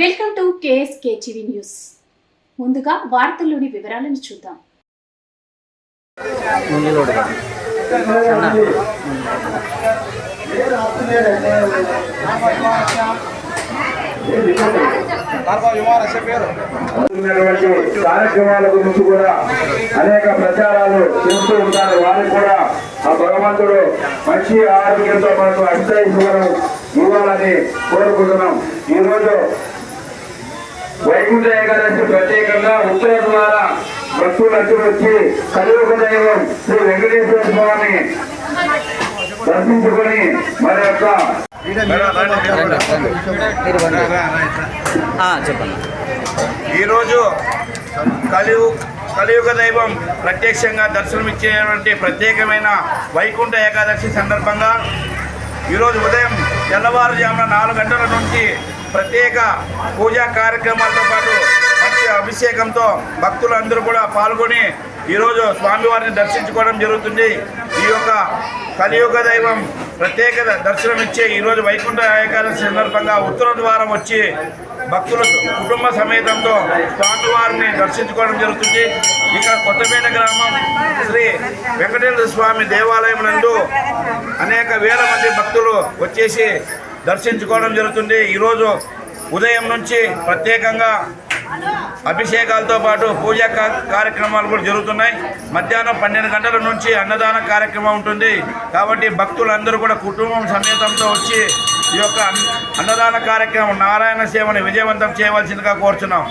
Welcome to KSK TV news. ముందుగా వార్తల్లోని వివరాలను చూద్దాం. కార్యక్రమాల గురించి కూడా అనేక ప్రచారాలు చేస్తూ ఉంటారు. వారికి కూడా ఆ భగవంతుడు మంచి ఆరోగ్యంతో మనకు అష్టైశ్వరం ఇవ్వాలని కోరుకుంటున్నాం. ఈ రోజు వైకుంఠ ఏకాదశి ప్రత్యేకంగా ఉత్తర ద్వారా భక్తులందరూ వచ్చి కలియుగ దైవం శ్రీ వెంకటేశ్వర స్వామిని దర్శించుకొని మరి యొక్క చెప్పండి. ఈరోజు కలియు కలియుగ దైవం ప్రత్యక్షంగా దర్శనమిచ్చేటువంటి ప్రత్యేకమైన వైకుంఠ ఏకాదశి సందర్భంగా ఈరోజు ఉదయం తెల్లవారుజామున నాలుగు గంటల నుంచి ప్రత్యేక పూజా కార్యక్రమాలతో పాటు మంచి అభిషేకంతో భక్తులందరూ కూడా పాల్గొని ఈరోజు స్వామివారిని దర్శించుకోవడం జరుగుతుంది. ఈ యొక్క కలియుగ దైవం ప్రత్యేక దర్శనం ఇచ్చే ఈరోజు వైకుంఠ ఏకాదశి సందర్భంగా ఉత్తర ద్వారం వచ్చి భక్తులు కుటుంబ సమేతంతో స్వామివారిని దర్శించుకోవడం జరుగుతుంది. ఇక్కడ కొత్తపేట గ్రామం శ్రీ వెంకటేశ్వర స్వామి దేవాలయం నందు అనేక వేల మంది భక్తులు వచ్చేసి దర్శించుకోవడం జరుగుతుంది. ఈరోజు ఉదయం నుంచి ప్రత్యేకంగా అభిషేకాలతో పాటు పూజా కార్యక్రమాలు కూడా జరుగుతున్నాయి. మధ్యాహ్నం పన్నెండు గంటల నుంచి అన్నదాన కార్యక్రమం ఉంటుంది. కాబట్టి భక్తులందరూ కూడా కుటుంబం సమేతంతో వచ్చి ఈ యొక్క అన్నదాన కార్యక్రమం నారాయణ సేవని విజయవంతం చేయవలసిందిగా కోరుచున్నాం.